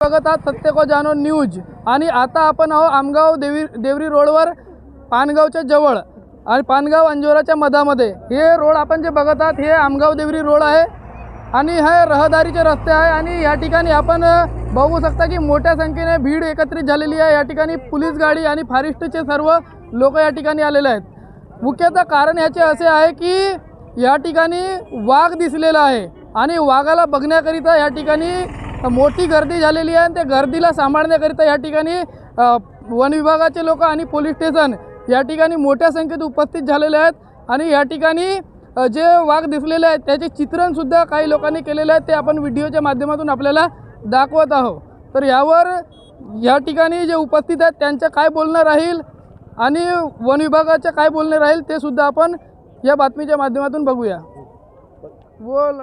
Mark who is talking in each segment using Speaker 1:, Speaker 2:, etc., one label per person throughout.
Speaker 1: बघत आहात सत्य को जानो न्यूज. आणि आता आपण आहो आमगाव देवी देवरी रोडवर पानगावच्या जवळ आणि पानगाव अंजोराच्या मधामध्ये. हे रोड आपण जे बघत आहात हे आमगाव देवरी रोड आहे आणि हे रहदारीचे रस्ते आहे आणि या ठिकाणी आपण बघू शकता की मोठ्या संख्येने भीड एकत्रित झालेली आहे. या ठिकाणी पोलीस गाडी आणि फॉरेस्टचे सर्व लोक या ठिकाणी आलेले आहेत. मुख्यतः कारण याचे असे आहे की या ठिकाणी वाघ दिसलेला आहे. आणि वाघाला बघण्याकरिता या ठिकाणी मोठी गर्दी झालेली आहे आणि त्या गर्दीला सांभाळण्याकरिता या ठिकाणी वन विभागाचे लोक आणि पोलीस स्टेशन या ठिकाणी मोठ्या संख्येत उपस्थित झालेले आहेत. आणि या ठिकाणी जे वाघ दिसलेले आहेत त्याचे चित्रणसुद्धा काही लोकांनी केलेले आहे. ते आपण व्हिडिओच्या माध्यमातून आपल्याला दाखवत आहोत. तर यावर या ठिकाणी जे उपस्थित आहेत त्यांचं काय बोलणं राहील आणि वन विभागाचं काय बोलणं राहील ते सुद्धा आपण या बातमीच्या माध्यमातून बघूया. बोल.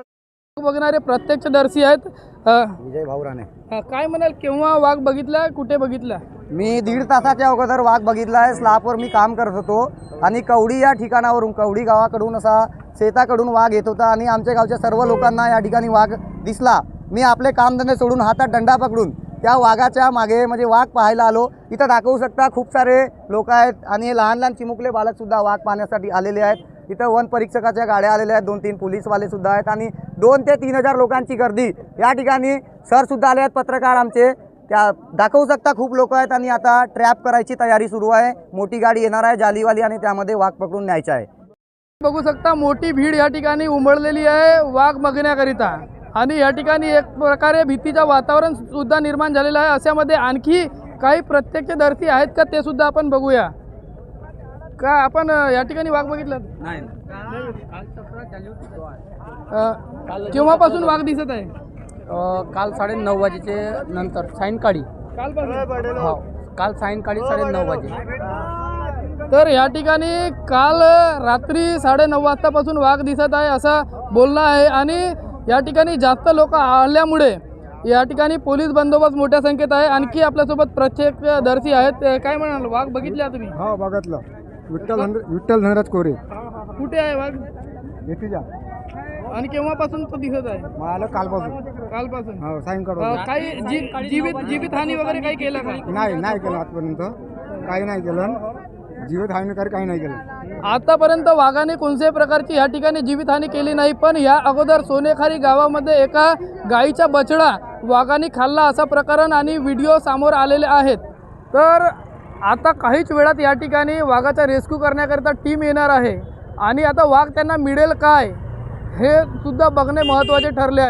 Speaker 1: बघणारे प्रत्यक्षदर्शी आहेत.
Speaker 2: विजय भाऊराणे.
Speaker 1: अ, काय म्हणाल केव्हा वाघ बघितला कुठे बघितला?
Speaker 2: मी दीड तासाच्या अगोदर वाघ बघितला आहे स्लॅपवर मी काम करत होतो आणि कवडी या ठिकाणावरून कवडी गावाकडून असा शेताकडून वाघ येत होता आणि आमच्या गावच्या सर्व लोकांना या ठिकाणी वाघ दिसला. मी आपले कामधंदे सोडून हातात दंडा पकडून त्या वाघाच्या मागे म्हणजे वाघ पाहायला आलो. इथं दाखवू शकता खूप सारे लोक आहेत आणि लहान लहान चिमुकले बालकसुद्धा वाघ पाहण्यासाठी आलेले आहेत. इथं वन परीक्षकाच्या गाड्या आलेल्या आहेत दोन तीन पोलीसवाले सुद्धा आहेत आणि दोन ते तीन हजार लोकांची गर्दी. या ठिकाणी सरसुद्धा आले आहेत पत्रकार आमचे. त्या दाखवू शकता खूप लोक आहेत आणि आता ट्रॅप करायची तयारी सुरू आहे. मोठी गाडी येणार आहे जालीवाली आणि त्यामध्ये वाघ पकडून न्यायचा आहे.
Speaker 1: बघू शकता मोठी भीड या ठिकाणी उमळलेली आहे वाघ बघण्याकरिता आणि या ठिकाणी एक प्रकारे भीतीचं वातावरण सुद्धा निर्माण झालेलं आहे. अशामध्ये आणखी काही प्रत्यक्षदर्शी आहेत का ते सुद्धा आपण बघूया. का आपण या ठिकाणी वाघ बघितला?
Speaker 2: नाही.
Speaker 1: केव्हापासून वाघ दिसत आहे?
Speaker 3: काल साडे नऊ वाजेचे नंतर सायंकाळी.
Speaker 1: कालपासून?
Speaker 3: हो काल सायंकाळी साडे नऊ वाजे.
Speaker 1: तर या ठिकाणी काल रात्री साडेनऊ वाजतापासून वाघ दिसत आहे असं बोलणं आहे आणि या ठिकाणी जास्त लोक आल्यामुळे या ठिकाणी पोलीस बंदोबस्त मोठ्या संख्येत आहे. आणखी आपल्यासोबत प्रत्यक्षदर्शी आहेत. ते काय म्हणाल? वाघ बघितल्या तुम्ही?
Speaker 4: हो बघितलं. विठ्ठल धन विठ्ठल धनराज कोरे.
Speaker 1: कुठे आहे वाघ?
Speaker 4: येतीजा
Speaker 1: आणि केव्हापासून तो दिसत आहे?
Speaker 4: मग आलं कालपासून.
Speaker 1: कालपासून.
Speaker 4: हो सायंकाळ
Speaker 1: काही जी- जीवित जीवित हानी वगैरे काही केलं का?
Speaker 4: नाही नाही केलं आजपर्यंत काही नाही केलं जीवित हानिकारी काही नाही केलं.
Speaker 1: आतापर्यंत वाघाने कोणत्याही प्रकारची या ठिकाणी जीवितहानी केली नाही पण या अगोदर सोनेखारी गावामध्ये एका गाईचा बछडा वाघाने खाल्ला असा प्रकरण आणि व्हिडिओ समोर आलेले आहेत. तर आता काहीच वेळात या ठिकाणी वाघाचा रेस्क्यू करण्याकरिता टीम येणार आहे. आणि आता वाघ त्यांना मिळेल काय हे सुद्धा बघणे महत्त्वाचे ठरले आहे.